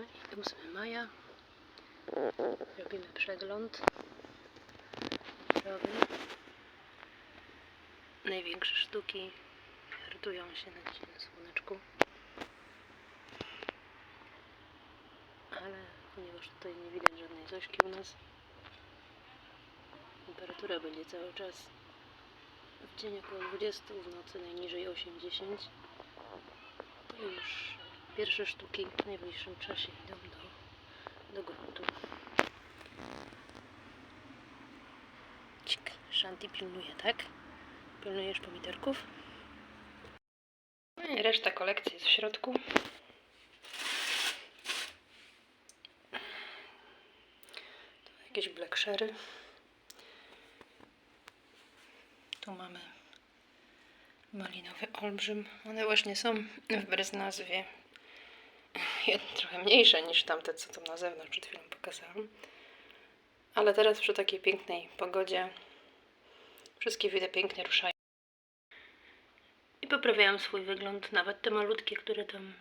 No i 8 maja. Robimy przegląd. Zdrowy. Największe sztuki hartują się na dzisiaj słoneczku. Ale ponieważ tutaj nie widać żadnej Zośki u nas, temperatura będzie cały czas w dzień około 20, w nocy najniżej 8-10. To już pierwsze sztuki w najbliższym czasie idą do, do gruntu. Cik, Shanti pilnuje, tak? Pilnujesz pomidorków? No i reszta kolekcji jest w środku. Tu jakieś black sherry. Tu mamy malinowy olbrzym. One właśnie są wbrew nazwie trochę mniejsze niż tamte, co tam na zewnątrz przed chwilą pokazałam. Ale teraz przy takiej pięknej pogodzie wszystkie widy pięknie ruszają. I poprawiają swój wygląd. Nawet te malutkie, które tam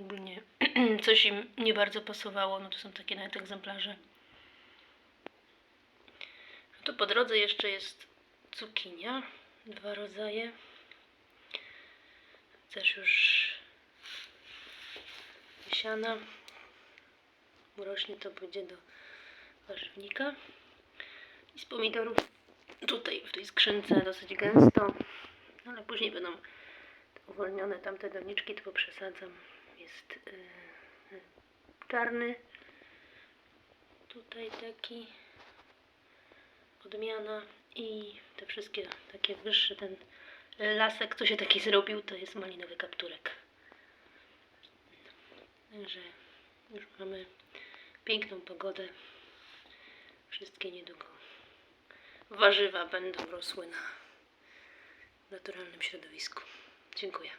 ogólnie coś im nie bardzo pasowało, no to są takie nawet egzemplarze. A tu po drodze jeszcze jest cukinia. Dwa rodzaje. Też już wysiana. Urośnie to pójdzie do warzywnika. I z pomidorów tutaj w tej skrzynce dosyć gęsto. No, ale później będą uwolnione tamte doniczki, to poprzesadzam. Jest yy, czarny. Tutaj taki odmiana i te wszystkie takie wyższe, ten lasek, co się taki zrobił, to jest malinowy kapturek. Także już mamy piękną pogodę. Wszystkie niedługo warzywa będą rosły na naturalnym środowisku. Dziękuję.